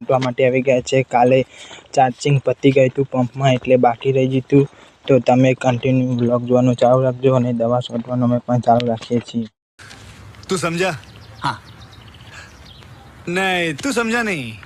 પંપા માટે આવી ગયા છે. કાલે ચાર્જિંગ પતી ગયું હતું પંપમાં એટલે બાકી રહી ગયું હતું. તો તમે કન્ટિન્યુ બ્લોગ જોવાનું ચાલુ રાખજો અને દવા છોડવાનું અમે પણ ચાલુ રાખીએ છીએ. તું સમજા? હા. નહીં તું સમજા નહીં.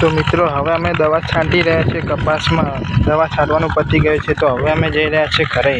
તો મિત્રો, હવે અમે દવા છાંટી રહ્યા છીએ કપાસમાં. દવા છાંટવાનું પતી ગયું છે, તો હવે અમે જઈ રહ્યા છીએ ઘરે.